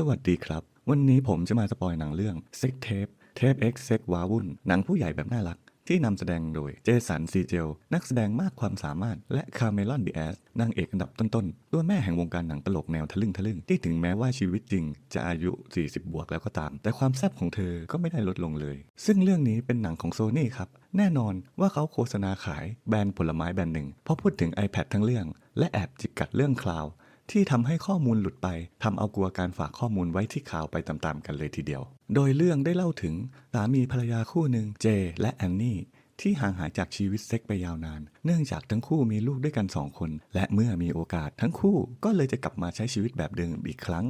สวัสดีครับ วันนี้ผมจะมาสปอยหนังเรื่อง Sex Tape Tape X Sex วาวุ่น หนังผู้ใหญ่แบบน่ารัก ที่นำแสดงโดยเจสันซีเจล นักแสดงมากความสามารถ และคาเมลอนดิแอสนางเอกอันดับต้นๆ ตัวแม่แห่งวงการหนังตลกแนวทะลึ่งทะลึ่งที่ถึงแม้ว่าชีวิตจริง จะอายุ 40 บวกแล้วก็ตาม แต่ความแซ่บของเธอก็ไม่ได้ลดลงเลย ซึ่งเรื่องนี้เป็นหนังของโซนี่ครับ แน่นอนว่าเขาโฆษณาขายแบรนด์ผลไม้แบรนด์หนึ่งพราะพูดถึง iPad ทั้งเรื่อง และแอบจิกกัดเรื่องคลาว ที่ทำให้ข้อมูลหลุดไปทำเอากลัวการฝากข้อมูลไว้ที่ข่าวไปตามๆกันเลยทีเดียว โดยเรื่องได้เล่าถึงสามีภรรยาคู่หนึ่งเจ และแอนนี่ที่ห่างหายจากชีวิตเซ็กไปยาวนาน เนื่องจากทั้งคู่มีลูกด้วยกันสองคน และเมื่อมีโอกาสทั้งคู่ก็เลยจะกลับมาใช้ชีวิตแบบเดิมอีกครั้ง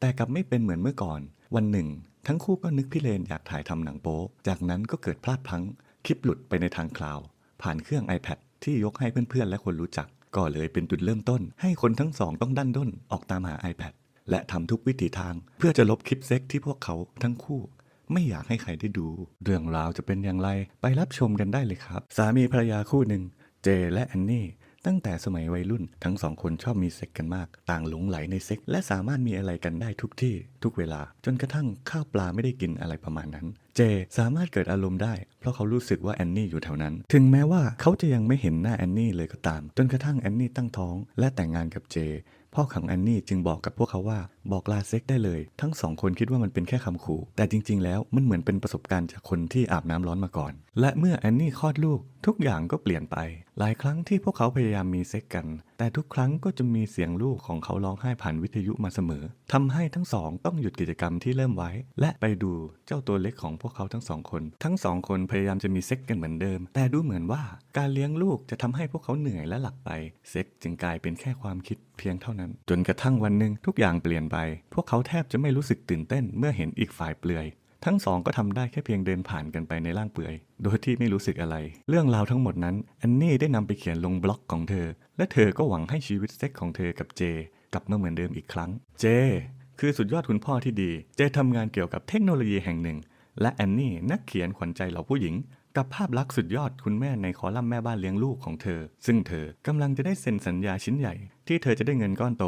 แต่กลับไม่เป็นเหมือนเมื่อก่อน วันหนึ่ง ทั้งคู่ก็นึกพิเรนอยากถ่ายทำหนังโป๊จากนั้นก็เกิดพลาดพลั้งคลิปหลุดไปในทางคลาว ผ่านเครื่อง iPad ที่ยกให้เพื่อนๆและคนรู้จัก ก็เลยเป็นจุดเริ่มต้น ให้คนทั้งสองต้องดันด้นออกตามหา iPad และทำทุกวิถีทาง เพื่อจะลบคลิปเซ็กที่พวกเขาทั้งคู่ ไม่อยากให้ใครได้ดู เรื่องราวจะเป็นอย่างไรไปรับชมกันได้เลยครับ สามีภรรยาคู่หนึ่ง เจและแอนนี่ ตั้งแต่สมัยวัยรุ่นทั้งสองคนชอบมีเซ็กกันมาก ต่างหลงไหลในเซ็กและสามารถมีอะไรกันได้ทุกที่ ทุกเวลา จนกระทั่งข้าวปลาไม่ได้กินอะไรประมาณนั้น เจสามารถเกิดอารมณ์ได้ เพราะเขารู้สึกว่าแอนนี่อยู่แถวนั้น ถึงแม้ว่าเขาจะยังไม่เห็นหน้าแอนนี่เลยก็ตาม จนกระทั่งแอนนี่ตั้งท้อง และแต่งงานกับเจ พ่อของแอนนี่จึงบอกกับพวกเขาว่าบอกลาเซ็กได้เลย ทั้งสองคนคิดว่ามันเป็นแค่คำขู่ แต่จริง ๆ แล้วมันเหมือนเป็นประสบการณ์จากคนที่อาบน้ำร้อนมาก่อน และเมื่อแอนนี่คลอดลูก ทุกอย่างก็เปลี่ยนไป หลายครั้งที่พวกเขาพยายามมีเซ็กกัน แต่ทุกครั้งก็จะมีเสียงลูกของเขาร้องไห้ผ่านวิทยุมาเสมอทำให้ทั้งสองต้องหยุดกิจกรรมที่เริ่มไว้ และไปดูเจ้าตัวเล็กของพวกเขาทั้งสองคน ทั้งสองคนพยายามจะมีเซ็กกันเหมือนเดิม แต่ดูเหมือนว่าการเลี้ยงลูกจะทำให้พวกเขาเหนื่อยและหลับไป เซ็กจึงกลายเป็นแค่ความคิดเพียงเท่านั้น จนกระทั่งวันหนึ่งทุกอย่างเปลี่ยนไป พวกเขาแทบจะไม่รู้สึกตื่นเต้นเมื่อเห็นอีกฝ่ายเปลือย ทั้งสองก็ทำได้แค่เพียงเดินผ่านกันไปในร่างเปลือย โดยที่ไม่รู้สึกอะไร เรื่องราวทั้งหมดนั้นแอนนี่ได้นำไปเขียนลงบล็อกของเธอ และเธอก็หวังให้ชีวิตเซ็กของเธอกับเจ กลับมาเหมือนเดิมอีกครั้ง เจ คือสุดยอดคุณพ่อที่ดี เจทำงานเกี่ยวกับเทคโนโลยีแห่งหนึ่ง และแอนนี่นักเขียนขวัญใจเหล่าผู้หญิงกับภาพลักษณ์สุดยอดคุณแม่ในคอลัมน์แม่บ้านเลี้ยงลูกของเธอ ซึ่งเธอกำลังจะได้เซ็นสัญญาชิ้นใหญ่ ที่เธอจะได้เงินก้อนโต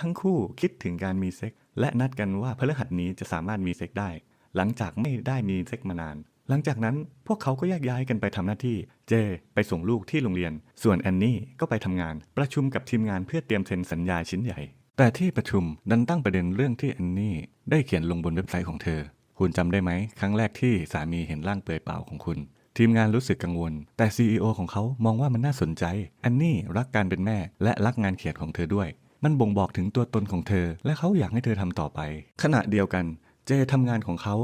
ทั้งคู่คิดถึงการมีเซ็กและนัดกันว่าพฤหัสนี้จะสามารถมีเซ็กได้ หลังจากไม่ได้มีเซ็กมานาน หลังจากนั้นพวกเขาก็แยกย้ายกันไปทำหน้าที่ เจ ไปส่งลูกที่โรงเรียน ส่วนแอนนี่ก็ไปทำงาน ประชุมกับทีมงานเพื่อเตรียมเซ็นสัญญาชิ้นใหญ่ แต่ที่ประชุมดันตั้งประเด็นเรื่องที่แอนนี่ได้เขียนลงบนเว็บไซต์ของเธอ คุณจำได้ไหมครั้งแรกที่สามีเห็นร่างเปลือยเปล่าของคุณทีมงานรู้สึกกังวล แต่ CEO ของเขามองว่ามันน่าสนใจแอนนี่รักการเป็นแม่และรักงานเขียนของเธอด้วย มันบ่งบอกถึงตัวตนของเธอ และเขาอยากให้เธอทำต่อไป ขณะเดียวกัน เจทำงานของเขา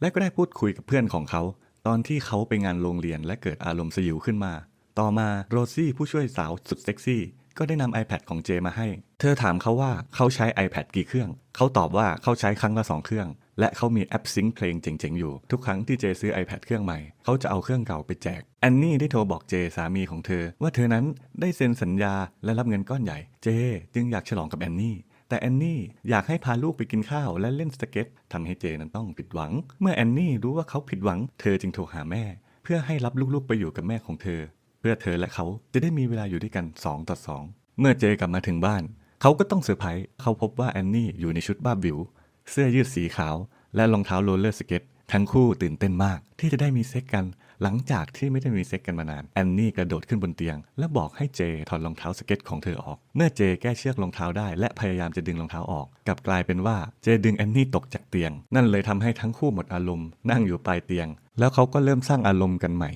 และก็ได้พูดคุยกับเพื่อนของเขา ตอนที่เขาไปงานโรงเรียนและเกิดอารมณ์สยิวขึ้นมา ต่อมาโรซี่ผู้ช่วยสาวสุดเซ็กซี่ ก็ได้นำ iPad ของเจมาให้ เธอถามเขาว่าเขาใช้ iPad กี่เครื่อง เขาตอบว่าเขาใช้ครั้งละสองเครื่อง และเขามีแอปซิงค์เพลงเจ๋งๆ อยู่ ทุกครั้งที่เจซื้อ iPad เครื่องใหม่ เขาจะเอาเครื่องเก่าไปแจก แอนนี่ได้โทรบอกเจสามีของเธอ ว่าเธอนั้นได้เซ็นสัญญาและรับเงินก้อนใหญ่ เจ จึงอยากฉลองกับแอนนี่แต่แอนนี่อยากให้พาลูกไปกินข้าวและเล่นสเก็ตทำให้เจนั้นต้องผิดหวัง เมื่อแอนนี่รู้ว่าเขาผิดหวัง เธอจึงโทรหาแม่ เพื่อให้รับลูกๆไปอยู่กับแม่ของเธอ เพื่อเธอและเขาจะได้มีเวลาอยู่ด้วยกัน 2 ต่อ 2 เมื่อเจกลับมาถึงบ้าน เขาก็ต้องเซอร์ไพรส์เขาพบว่าแอนนี่อยู่ในชุดบ้าบิว เสื้อยืดสีขาว และรองเท้าโรลเลอร์สเก็ตทั้งคู่ตื่นเต้นมากที่จะได้มีเซ็กกัน หลังจากที่ไม่ได้มีเซ็กกันมานานแอนนี่กระโดดขึ้นบนเตียง และบอกให้เจถอดรองเท้าสเก็ตของเธอออก เมื่อเจแก้เชือกรองเท้าได้ และพยายามจะดึงรองเท้าออกกลับกลายเป็นว่าเจดึงแอนนี่ตกจากเตียง นั่นเลยทำให้ทั้งคู่หมดอารมณ์นั่งอยู่ปลายเตียง แล้วเขาก็เริ่มสร้างอารมณ์กันใหม่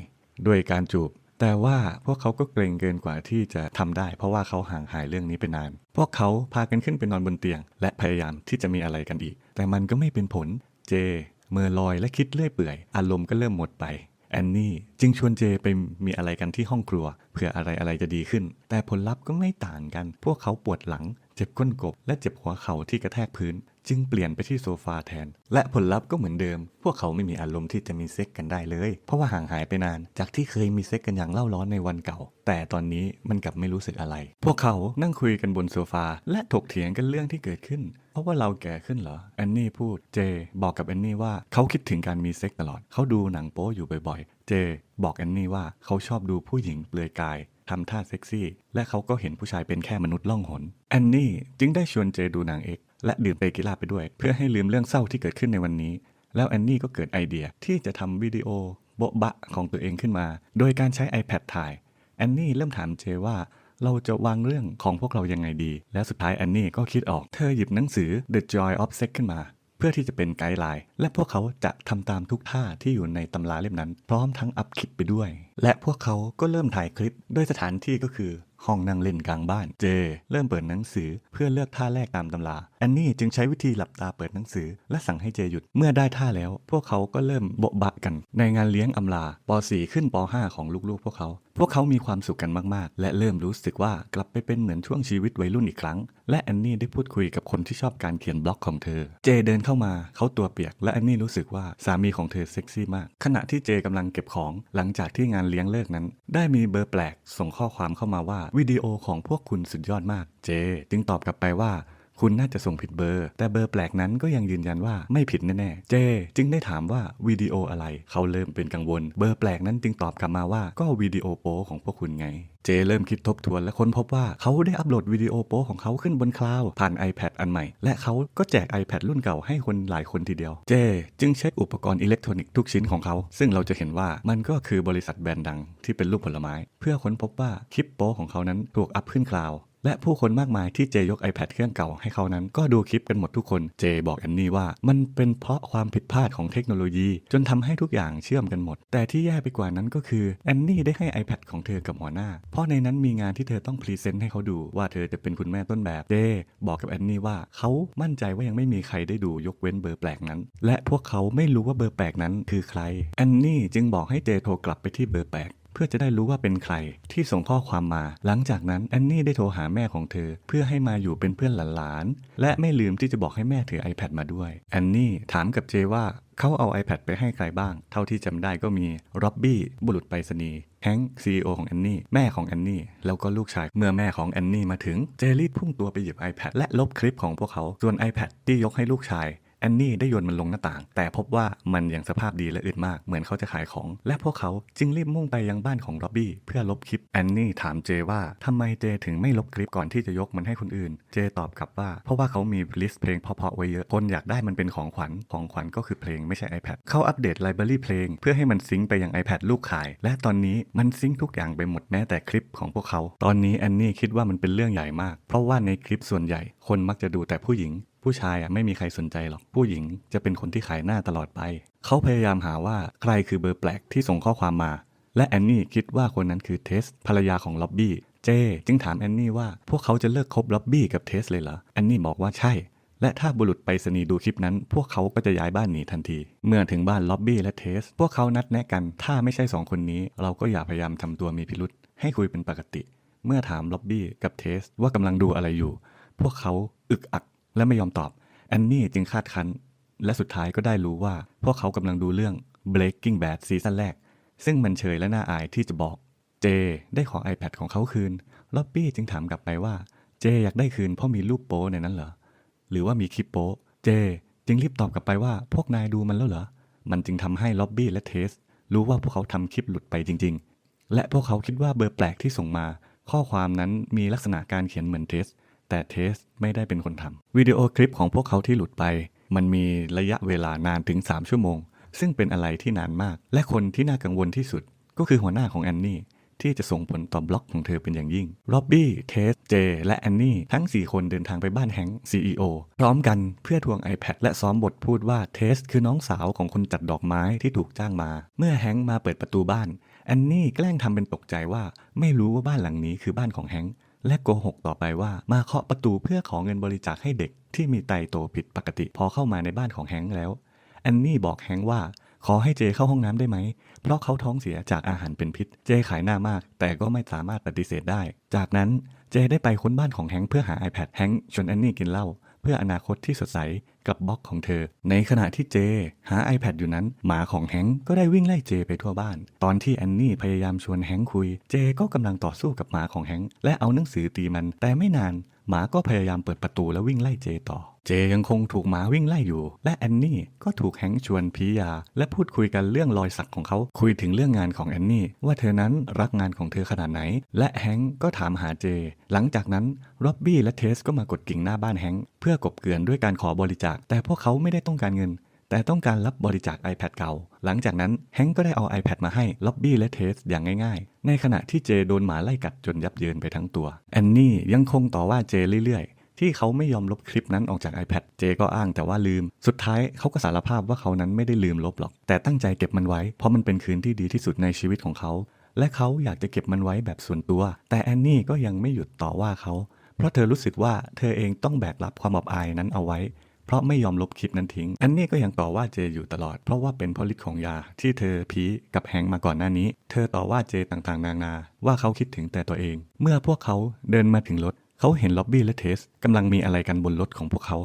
ด้วยการจูบ แต่ว่าพวกเขาก็เกรงเกินกว่าที่จะทำได้ เพราะว่าเขาห่างหายเรื่องนี้ไปนาน พวกเขาพากันขึ้นไปนอนบนเตียง และพยายามที่จะมีอะไรกันอีก แต่มันก็ไม่เป็นผล เจ เมื่อลอยและคิดเลื่อยเปื่อย อารมณ์ก็เริ่มหมดไปแอนนี่จึงชวนเจไปมีอะไรกันที่ห้องครัวเพื่ออะไรอะไรจะดีขึ้น แต่ผลลัพธ์ก็ไม่ต่างกัน พวกเขาปวดหลัง เจ็บก้นกบ และเจ็บหัวเข่าที่กระแทกพื้น จึงเปลี่ยนไปที่โซฟาแทน และผลลัพธ์ก็เหมือนเดิม พวกเขาไม่มีอารมณ์ที่จะมีเซ็กกันได้เลย เพราะว่าห่างหายไปนาน จากที่เคยมีเซ็กกันอย่างเล่าร้อนในวันเก่า แต่ตอนนี้มันกลับไม่รู้สึกอะไร พวกเขานั่งคุยกันบนโซฟา และถกเถียงกันเรื่องที่เกิดขึ้น เพราะว่าเราแก่ขึ้นเหรอ แอนนี่พูด เจ บอกกับแอนนี่ว่าเขาคิดถึงการมีเซ็กตลอด เขาดูหนังโป๊อยู่บ่อยๆ เจ บอกแอนนี่ว่าเขาชอบดูผู้หญิงเปลือยกายทำท่าเซ็กซี่ และเขาก็เห็นผู้ชายเป็นแค่มนุษย์ล่องหน แอนนี่จึงได้ชวนเจดูหนังเอก และดื่มเตกิลาไปด้วย เพื่อให้ลืมเรื่องเศร้าที่เกิดขึ้นในวันนี้ แล้วแอนนี่ก็เกิดไอเดียที่จะทำวิดีโอโบ๊ะบะของตัวเองขึ้นมา โดยการใช้ iPad ถ่ายแอนนี่เริ่มถามเจว่าเราจะวางเรื่องของพวกเรายังไงดี และสุดท้ายแอนนี่ก็คิดออก เธอหยิบหนังสือ The Joy of Sex ขึ้นมา เพื่อที่จะเป็นไกด์ไลน์ และพวกเขาจะทำตามทุกท่าที่อยู่ในตำราเล่มนั้น พร้อมทั้งอัพคลิปไปด้วย และพวกเขาก็เริ่มถ่ายคลิปโดยสถานที่ก็คือ ห้องนั่งเล่นกลางบ้าน เจ เริ่มเปิดหนังสือเพื่อเลือกท่าแรกตามตำราแอนนี่จึงใช้วิธีหลับตาเปิดหนังสือ และสั่งให้เจหยุดเมื่อได้ท่าแล้ว พวกเขาก็เริ่มโบะบะกัน ในงานเลี้ยงอำลาป .4 ขึ้นป .5 ของลูกๆ พวกเขา พวกเขามีความสุขกันมากๆ และเริ่มรู้สึกว่ากลับไปเป็นเหมือนช่วงชีวิตวัยรุ่นอีกครั้ง และแอนนี่ได้พูดคุยกับคนที่ชอบการเขียนบล็อกของเธอ เจเดินเข้ามาเขาตัวเปียก และแอนนี่รู้สึกว่าสามีของเธอเซ็กซี่มาก ขณะที่เจกำลังเก็บของ หลังจากที่งานเลี้ยงเลิกนั้น ได้มีเบอร์แปลก ส่งข้อความเข้ามาว่าวิดีโอของพวกคุณสุดยอดมาก เจ จึงตอบกลับไปว่า คุณน่าจะส่งผิดเบอร์ แต่เบอร์แปลกนั้นก็ยังยืนยันว่าไม่ผิดแน่ๆ เจ จึงได้ถามว่าวิดีโออะไร เขาเริ่มเป็นกังวล เบอร์แปลกนั้นจึงตอบกลับมาว่าก็วิดีโอโป๊ของพวกคุณไงเจเริ่มคิดทบทวนและค้นพบว่าเขาได้อัปโหลดวิดีโอโป๊ของเขาขึ้นบนคลาวด์ผ่าน iPad อันใหม่ และเขาก็แจก iPad รุ่นเก่าให้คนหลายคนทีเดียว เจ จึงเช็คอุปกรณ์อิเล็กทรอนิกส์ทุกชิ้นของเขา ซึ่งเราจะเห็นว่ามันก็คือบริษัทแบรนด์ดังที่เป็นรูปผลไม้ เพื่อค้นพบว่าคลิปโป๊ของเขานั้นถูกอัพขึ้นคลาวด์ และผู้คนมากมายที่เจยก iPad เครื่องเก่าให้เขานั้น ก็ดูคลิปกันหมดทุกคนเจบอกแอนนี่ว่า มันเป็นเพราะความผิดพลาดของเทคโนโลยี จนทำให้ทุกอย่างเชื่อมกันหมด แต่ที่แย่ไปกว่านั้นก็คือแอนนี่ได้ให้ iPad ของเธอกับหัวหน้า เพราะในนั้นมีงานที่เธอต้องพรีเซนต์ให้เขาดูว่าเธอจะเป็นคุณแม่ต้นแบบเจบอกกับแอนนี่ว่าเขามั่นใจว่ายังไม่มีใครได้ดูยกเว้นเบอร์แปลกนั้น และพวกเขาไม่รู้ว่าเบอร์แปลกนั้นคือใครแอนนี่จึงบอกให้เจโทรกลับไปที่เบอร์แปลก พื่อจะได้รู้ว่าเป็นใครที่ส่งข้อความมา หลังจากนั้นแอนนี่ได้โทรหาแม่ของเธอ เพื่อให้มาอยู่เป็นเพื่อนหลานๆและไม่ลืมที่จะบอกให้แม่ถือ iPad มาด้วยแอนนี่ถามกับเจว่าเขาเอา iPad ไปให้ใครบ้าง เท่าที่จำได้ก็มีร็อบบี้บุรุษไปรษณีย์แฮงค์ซีอของแอนนี่แม่ของแอนนี่แล้วก็ลูกชายเมื่อแม่ของแอนนี่มาถึงเจรีบพุ่งตัวไปหยิบ iPad และลบคลิปของพวกเขาส่วน iPad ที่ยกให้ลูกชาย แอนนี่ได้โยนมันลงหน้าต่าง แต่พบว่ามันยังสภาพดีและอึดมากเหมือนเขาจะขายของ และพวกเขาจึงรีบมุ่งไปยังบ้านของร็อบบี้เพื่อลบคลิปแอนนี่ถามเจว่าทำไมเจถึงไม่ลบคลิปก่อนที่จะยกมันให้คนอื่น เจตอบกลับว่า เพราะว่าเขามีลิสต์เพลงเพาะๆไว้เยอะคนอยากได้มันเป็นของขวัญของขวัญก็คือเพลงไม่ใช่ iPad เขาอัปเดตไลบรารีเพลง เพื่อให้มันซิงค์ไปยัง iPad ลูกขาย และตอนนี้มันซิงค์ทุกอย่างไปหมดแม้แต่คลิปของพวกเขา ตอนนี้แอนนี่คิดว่ามันเป็นเรื่องใหญ่มาก เพราะว่าในคลิปส่วนใหญ่ คนมักจะดูแต่ผู้หญิง ผู้ชายอะไม่มีใครสนใจหรอก ผู้หญิงจะเป็นคนที่ขายหน้าตลอดไป เขาพยายามหาว่าใครคือเบอร์แปลกที่ส่งข้อความมา และแอนนี่คิดว่าคนนั้นคือเทสภรรยาของล็อบบี้ เจ จึงถามแอนนี่ว่าพวกเขาจะเลิกคบล็อบบี้กับเทสเลยเหรอ แอนนี่บอกว่าใช่ และถ้าบุรุษไปรษณีย์ดูคลิปนั้น พวกเขาก็จะย้ายบ้านหนีทันที เมื่อถึงบ้านล็อบบี้และเทส พวกเขานัดแนะกัน ถ้าไม่ใช่สองคนนี้ เราก็อย่าพยายามทำตัวมีพิรุษให้คุยเป็นปกติ เมื่อถามล็อบบี้กับเทสว่ากำลังดูอะไรอยู่ พวกเขาอึกอัก และไม่ยอมตอบแอนนี่จึงคาดคั้น และสุดท้ายก็ได้รู้ว่า พวกเขากำลังดูเรื่อง Breaking Bad ซีซั่นแรก ซึ่งมันเฉยและน่าอายที่จะบอก เจได้ขอ iPad ของเขาคืนล็อบบี้จึงถามกลับไปว่า เจอยากได้คืนเพราะมีรูปโป๊ในนั้นเหรอ หรือว่ามีคลิปโป๊เจ จึงรีบตอบกลับไปว่าพวกนายดูมันแล้วเหรอ มันจึงทำให้ล็อบบี้และเทส รู้ว่าพวกเขาทำคลิปหลุดไปจริง ๆ และพวกเขาคิดว่าเบอร์แปลกที่ส่งมา ข้อความนั้นมีลักษณะการเขียนเหมือนเทส แต่เทสไม่ได้เป็นคนทำวิดีโอคลิปของพวกเขาที่หลุดไป มันมีระยะเวลานานถึง 3 ชั่วโมง ซึ่งเป็นอะไรที่นานมาก และคนที่น่ากังวลที่สุด ก็คือหัวหน้าของแอนนี่ที่จะส่งผลต่อบล็อกของเธอเป็นอย่างยิ่งล็อบบี้เทสเจและแอนนี่ทั้ง 4 คนเดินทางไปบ้านแฮงค์ CEO พร้อมกันเพื่อทวง iPad และซ้อมบทพูดว่าเทสคือน้องสาวของคนจัดดอกไม้ที่ถูกจ้างมา เมื่อแฮงค์มาเปิดประตูบ้านแอนนี่แกล้งทำเป็นตกใจว่าไม่รู้ว่าบ้านหลังนี้คือบ้านของแฮงค์ และโกหกต่อไปว่ามาเคาะประตูเพื่อขอเงินบริจาคให้เด็กที่มีไตโตผิดปกติ พอเข้ามาในบ้านของแฮงค์แล้วแอนนี่บอกแฮงค์ว่าขอให้เจเข้าห้องน้ำได้ไหม เพราะเขาท้องเสียจากอาหารเป็นพิษ เจขายหน้ามาก แต่ก็ไม่สามารถปฏิเสธได้ จากนั้นเจได้ไปค้นบ้านของแฮงค์เพื่อหา iPad แฮงค์ชวนแอนนี่กินเหล้า พื่ออนาคตที่สดใสกับบล็อกของเธอ ในขณะที่เจ หา iPad อยู่นั้น หมาของแฮงก็ได้วิ่งไล่เจไปทั่วบ้าน ตอนที่แอนนี่พยายามชวนแฮงคุย เจก็กำลังต่อสู้กับหมาของแฮงและเอาหนังสือตีมัน แต่ไม่นาน หมาก็พยายามเปิดประตูและวิ่งไล่เจต่อ เจยังคงถูกหมาวิ่งไล่อยู่ และแอนนี่ก็ถูกแฮงชวนพียา และพูดคุยกันเรื่องรอยสักของเขาคุยถึงเรื่องงานของแอนนี่ว่าเธอนั้นรักงานของเธอขนาดไหน และแฮงก็ถามหาเจ หลังจากนั้นร็อบบี้และเทสก็มากดกิ่งหน้าบ้านแฮงเพื่อกบเกลื่อนด้วยการขอบริจาค แต่พวกเขาไม่ได้ต้องการเงินแต่ต้องการรับบริจาค iPad เก่า หลังจากนั้นแฮงก์ก็ได้เอา iPad มาให้ล็อบบี้และเทสอย่างง่ายๆ ในขณะที่เจโดนหมาไล่กัดจนยับเยินไปทั้งตัว แอนนี่ยังคงต่อว่าเจเรื่อยๆ ที่เขาไม่ยอมลบคลิปนั้นออกจาก iPad เจก็อ้างแต่ว่าลืม สุดท้ายเขาก็สารภาพว่าเขานั้นไม่ได้ลืมลบหรอก แต่ตั้งใจเก็บมันไว้ เพราะมันเป็นคืนที่ดีที่สุดในชีวิตของเขา และเขาอยากจะเก็บมันไว้แบบส่วนตัว แต่แอนนี่ก็ยังไม่หยุดต่อว่าเขา เพราะเธอรู้สึกว่าเธอเองต้องแบกรับความอับอายนั้นเอาไว้ เพราะไม่ยอมลบคลิปนั้นทิ้ง แอนนี้ก็ยังต่อว่าเจอยู่ตลอด เพราะว่าเป็นเพราะฤทธิ์ของยาที่เธอพีกับแฮงมาก่อนหน้านี้ เธอต่อว่าเจต่างๆ นานา ว่าเขาคิดถึงแต่ตัวเอง เมื่อพวกเขาเดินมาถึงรถ เขาเห็นล็อบบี้และเทสกำลังมีอะไรกันบนรถของพวกเขา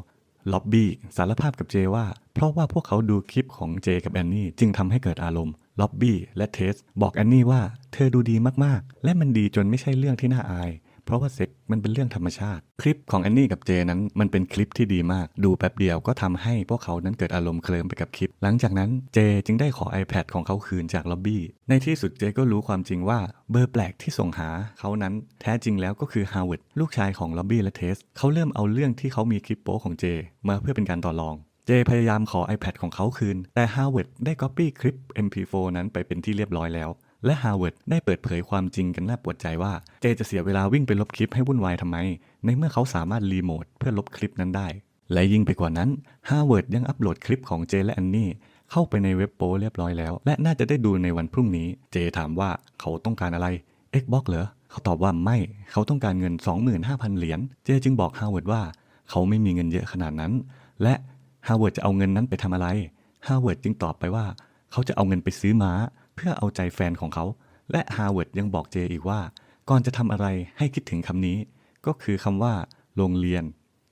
ล็อบบี้สารภาพกับเจว่า เพราะว่าพวกเขาดูคลิปของเจกับแอนนี่จึงทำให้เกิดอารมณ์ล็อบบี้และเทสบอกแอนนี่ว่า เธอดูดีมากๆ และมันดีจนไม่ใช่เรื่องที่น่าอาย เพราะว่าเซ็กมันเป็นเรื่องธรรมชาติ คลิปของแอนนี่กับเจนั้นมันเป็นคลิปที่ดีมาก ดูแป๊บเดียวก็ทำให้พวกเขานั้นเกิดอารมณ์เคลิมไปกับคลิป หลังจากนั้นเจจึงได้ขอ iPad ของเขาคืนจากล็อบบี้ ในที่สุดเจก็รู้ความจริงว่าเบอร์แปลกที่ส่งหาเขานั้นแท้จริงแล้วก็คือฮาวเวิร์ดลูกชายของล็อบบี้และเทสเขาเริ่มเอาเรื่องที่เขามีคลิปโป๊ของเจมาเพื่อเป็นการต่อรองเจพยายามขอ iPad ของเขาคืน แต่ฮาวเวิร์ดได้ Copy คลิป MP4 นั้นไปเป็นที่เรียบร้อยแล้ว และฮาวเวิร์ดได้เปิดเผยความจริงกันน่าปวดใจว่าเจจะเสียเวลาวิ่งไปลบคลิปให้วุ่นวายทำไม ในเมื่อเขาสามารถรีโมทเพื่อลบคลิปนั้นได้ และยิ่งไปกว่านั้นฮาวเวิร์ดยังอัปโหลดคลิปของเจและแอนนี่เข้าไปในเว็บโป้เรียบร้อยแล้ว และน่าจะได้ดูในวันพรุ่งนี้ เจถามว่าเขาต้องการอะไร Xbox เหรอเขาตอบว่าไม่เขาต้องการเงิน 25,000 เหรียญเจจึงบอกฮาวเวิร์ดว่า เขาไม่มีเงินเยอะขนาดนั้น และฮาวเวิร์ดจะเอาเงินนั้นไปทำอะไรฮาวเวิร์ดจึงตอบไปว่า เขาจะเอาเงินไปซื้อม้า เพื่อเอาใจแฟนของเขา และฮาวเวิร์ดยังบอกเจอีกว่า ก่อนจะทำอะไรให้คิดถึงคำนี้ ก็คือคำว่า โรงเรียน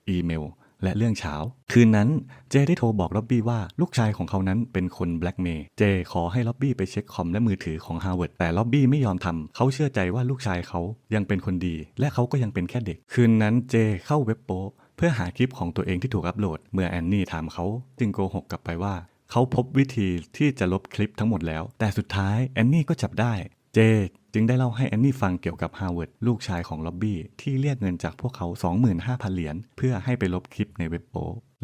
อีเมล และเรื่องเช้า คืนนั้นเจได้โทรบอกล็อบบี้ว่าลูกชายของเขานั้นเป็นคนแบล็กเมย์เจขอให้ล็อบบี้ไปเช็คคอมและมือถือของฮาวเวิร์ดแต่ล็อบบี้ไม่ยอมทำเขาเชื่อใจว่าลูกชายเขายังเป็นคนดี และเขาก็ยังเป็นแค่เด็ก คืนนั้นเจเข้าเว็บโป๊เพื่อหาคลิปของตัวเองที่ถูกอัปโหลด เมื่อแอนนี่ถามเขาจึงโกหกกลับไปว่า เขาพบวิธีที่จะลบคลิปทั้งหมดแล้ว แต่สุดท้ายแอนนี่ก็จับได้ เจจึงได้เล่าให้แอนนี่ฟังเกี่ยวกับฮาวเวิร์ดลูกชายของล็อบบี้ที่เรียกเงินจากพวกเขา 25,000 เหรียญเพื่อให้ไปลบคลิปในเว็บโป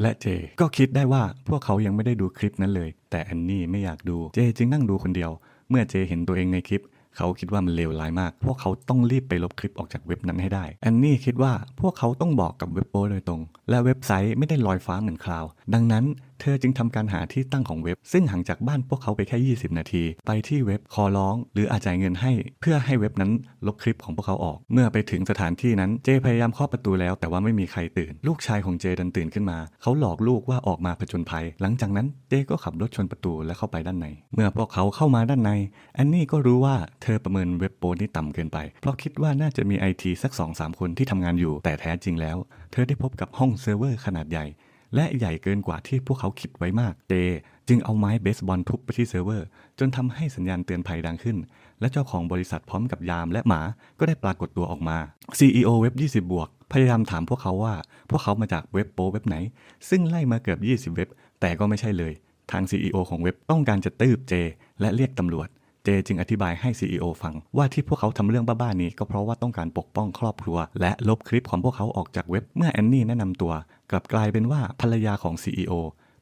และเจก็คิดได้ว่าพวกเขายังไม่ได้ดูคลิปนั้นเลย แต่แอนนี่ไม่อยากดูเจจึงนั่งดูคนเดียว เมื่อเจเห็นตัวเองในคลิป เขาคิดว่ามันเลวร้ายมาก พวกเขาต้องรีบไปลบคลิปออกจากเว็บนั้นให้ได้แอนนี่คิดว่าพวกเขาต้องบอกกับเว็บโปโดยตรง และเว็บไซต์ไม่ได้ลอยฟ้าเหมือนคลาวด์ดังนั้น เธอจึงทำการหาที่ตั้งของเว็บ ซึ่งห่างจากบ้านพวกเขาไปแค่ 20 นาที ไปที่เว็บขอร้อง หรืออาจจ่ายเงินให้ เพื่อให้เว็บนั้นลบคลิปของพวกเขาออก เมื่อไปถึงสถานที่นั้นเจพยายามเคาะประตูแล้ว แต่ว่าไม่มีใครตื่น ลูกชายของเจดันตื่นขึ้นมา เขาหลอกลูกว่าออกมาผจญภัย หลังจากนั้นเจก็ขับรถชนประตูและเข้าไปด้านใน เมื่อพวกเขาเข้ามาด้านในแอนนี่ก็รู้ว่าเธอประเมินเว็บโปนี้ต่ำเกินไป เพราะคิดว่าน่าจะมีไอทีสัก2อสคนที่ทำงานอยู่ แต่แท้จริงแล้ว เธอได้พบกับห้องเซิร์ฟเวอร์ขนาดใหญ่ และใหญ่เกินกว่าที่พวกเขาคิดไว้มาก เจจึงเอาไม้เบสบอลทุบไปที่เซิร์ฟเวอร์ จนทำให้สัญญาณเตือนภัยดังขึ้น และเจ้าของบริษัทพร้อมกับยามและหมาก็ได้ปรากฏตัวออกมา CEO เว็บ 20 บวก พยายามถามพวกเขาว่า พวกเขามาจากเว็บโปเว็บไหน ซึ่งไล่มาเกือบ 20 เว็บ แต่ก็ไม่ใช่เลย ทาง CEO ของเว็บต้องการจะตืบเจ และเรียกตำรวจ เจจึงอธิบายให้ CEO ฟัง ว่าที่พวกเขาทำเรื่องบ้าๆนี้ก็เพราะว่าต้องการปกป้องครอบครัว และลบคลิปของพวกเขาออกจากเว็บเมื่อแอนนี่แนะนำตัว กลับกลายเป็นว่าภรรยาของ CEO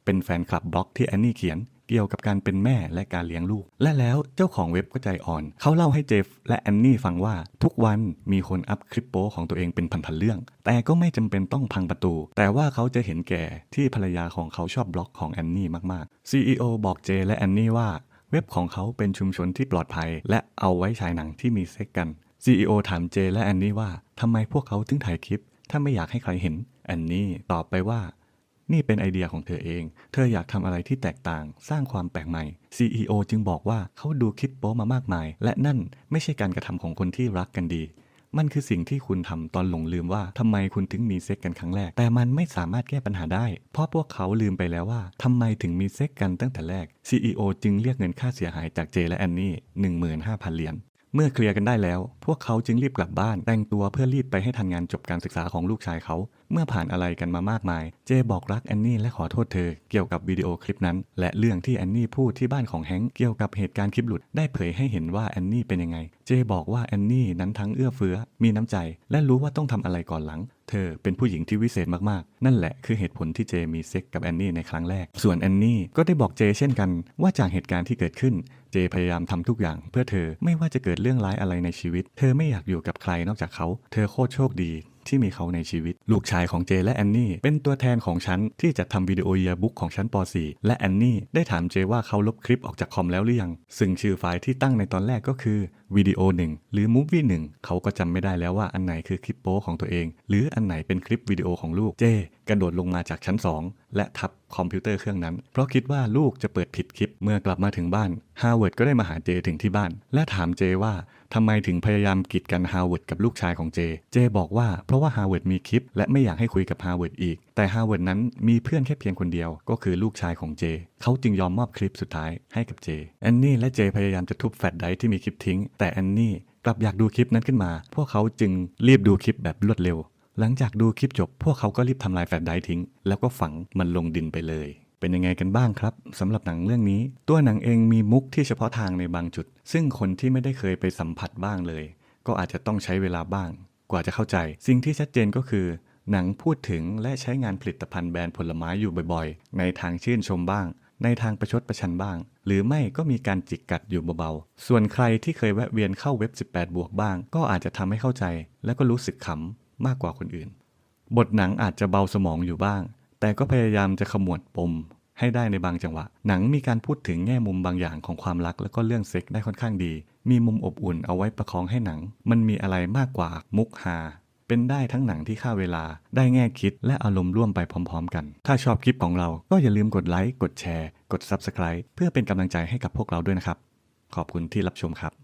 เป็นแฟนคลับบล็อกที่แอนนี่เขียนเกี่ยวกับการเป็นแม่และการเลี้ยงลูก และแล้วเจ้าของเว็บก็ใจอ่อน เขาเล่าให้เจฟและแอนนี่ฟังว่าทุกวันมีคนอัพคลิปโป๊ของตัวเองเป็นพันๆเรื่อง แต่ก็ไม่จำเป็นต้องพังประตู แต่ว่าเขาจะเห็นแก่ที่ภรรยาของเขาชอบบล็อกของแอนนี่มากๆ CEO บอกเจและแอนนี่ว่า เว็บของเขาเป็นชุมชนที่ปลอดภัย และเอาไว้ฉายหนังที่มีเซ็กกัน CEO ถามเจและแอนนี่ว่าทำไมพวกเขาถึงถ่ายคลิป ถ้าไม่อยากให้ใครเห็นแอนนี่ตอบไปว่า นี่เป็นไอเดียของเธอเอง เธออยากทำอะไรที่แตกต่าง สร้างความแปลกใหม่ CEO จึงบอกว่าเขาดูคลิปโป๊มามากมาย และนั่นไม่ใช่การกระทำของคนที่รักกันดี มันคือสิ่งที่คุณทำตอนหลงลืมว่าทำไมคุณถึงมีเซ็กกันครั้งแรก แต่มันไม่สามารถแก้ปัญหาได้ เพราะพวกเขาลืมไปแล้วว่าทำไมถึงมีเซ็กกันตั้งแต่แรก CEO จึงเรียกเงินค่าเสียหายจากเจและแอนนี่ 15,000 เหรียญ เมื่อเคลียร์กันได้แล้ว พวกเขาจึงรีบกลับบ้านแต่งตัวเพื่อรีบไปให้ทันงานจบการศึกษาของลูกชายเขา เมื่อผ่านอะไรกันมามากมาย เจบอกรักแอนนี่และขอโทษเธอ เกี่ยวกับวิดีโอคลิปนั้น และเรื่องที่แอนนี่พูดที่บ้านของแฮงค์เกี่ยวกับเหตุการณ์คลิปหลุดได้เผยให้เห็นว่าแอนนี่เป็นยังไง เจบอกว่าแอนนี่นั้นทั้งเอื้อเฟื้อ มีน้ำใจ และรู้ว่าต้องทำอะไรก่อนหลังเธอเป็นผู้หญิงที่วิเศษมากๆ นั่นแหละคือเหตุผลที่เจมีเซ็กกับแอนนี่ในครั้งแรก ส่วนแอนนี่ก็ได้บอกเจเช่นกันว่าจากเหตุการณ์ที่เกิดขึ้น เจพยายามทำทุกอย่าง เพื่อเธอไม่ว่าจะเกิดเรื่องร้ายอะไรในชีวิต เธอไม่อยากอยู่กับใครนอกจากเขา เธอโคตรโชคดี ที่มีเขาในชีวิต ลูกชายของเจและแอนนี่เป็นตัวแทนของฉันที่จะทำวิดีโอเยียบุ๊กของชั้นป .4 และแอนนี่ได้ถามเจว่าเขาลบคลิปออกจากคอมแล้วหรือยัง ซึ่งชื่อไฟล์ที่ตั้งในตอนแรกก็คือวิดีโอหนึ่งหรือมูฟวี่หนึ่งเขาก็จำไม่ได้แล้วว่าอันไหนคือคลิปโป๊ของตัวเอง หรืออันไหนเป็นคลิปวิดีโอของลูกเจ กระโดดลงมาจากชั้น 2 และทับคอมพิวเตอร์เครื่องนั้น เพราะคิดว่าลูกจะเปิดผิดคลิปเมื่อกลับมาถึงบ้านฮาวเวิร์ดก็ได้มาหาเจถึงที่บ้าน และถามเจว่า ทำไมถึงพยายามกีดกันฮาวเวิร์ดกับลูกชายของเจ เจบอกว่าเพราะว่าฮาวเวิร์ดมีคลิป และไม่อยากให้คุยกับฮาวเวิร์ดอีก แต่ฮาวเวิร์ดนั้นมีเพื่อนแค่เพียงคนเดียว ก็คือลูกชายของเจ เขาจึงยอมมอบคลิปสุดท้ายให้กับเจ แอนนี่และเจพยายามจะทุบแฟลชไดท์ที่มีคลิปทิ้ง แต่แอนนี่กลับอยากดูคลิปนั้นขึ้นมา พวกเขาจึงรีบดูคลิปแบบรวดเร็ว หลังจากดูคลิปจบ พวกเขาก็รีบทำลายแฟลชไดท์ทิ้ง แล้วก็ฝังมันลงดินไปเลย เป็นยังไงกันบ้างครับสำหรับหนังเรื่องนี้ ตัวหนังเองมีมุกที่เฉพาะทางในบางจุด ซึ่งคนที่ไม่ได้เคยไปสัมผัสบ้างเลย ก็อาจจะต้องใช้เวลาบ้าง กว่าจะเข้าใจ สิ่งที่ชัดเจนก็คือ หนังพูดถึงและใช้งานผลิตภัณฑ์แบรนด์ผลไม้อยู่บ่อยๆ ในทางชื่นชมบ้าง ในทางประชดประชันบ้าง หรือไม่ก็มีการจิกกัดอยู่เบาๆ ส่วนใครที่เคยแวะเวียนเข้าเว็บ 18 บวกบ้าง ก็อาจจะทำให้เข้าใจ และก็รู้สึกขำมากกว่าคนอื่น บทหนังอาจจะเบาสมองอยู่บ้างแต่ก็พยายามจะขมวดปม ให้ได้ในบางจังหวะ หนังมีการพูดถึงแง่มุมบางอย่างของความรักแล้วก็เรื่องเซ็กได้ค่อนข้างดี มีมุมอบอุ่นเอาไว้ประคองให้หนัง มันมีอะไรมากกว่ามุกฮาเป็นได้ทั้งหนังที่ฆ่าเวลา ได้แง่คิดและอารมณ์ร่วมไปพร้อมๆกัน ถ้าชอบคลิปของเราก็อย่าลืมกดไลค์ กดแชร์ กด Subscribe เพื่อเป็นกำลังใจให้กับพวกเราด้วยนะครับ ขอบคุณที่รับชมครับ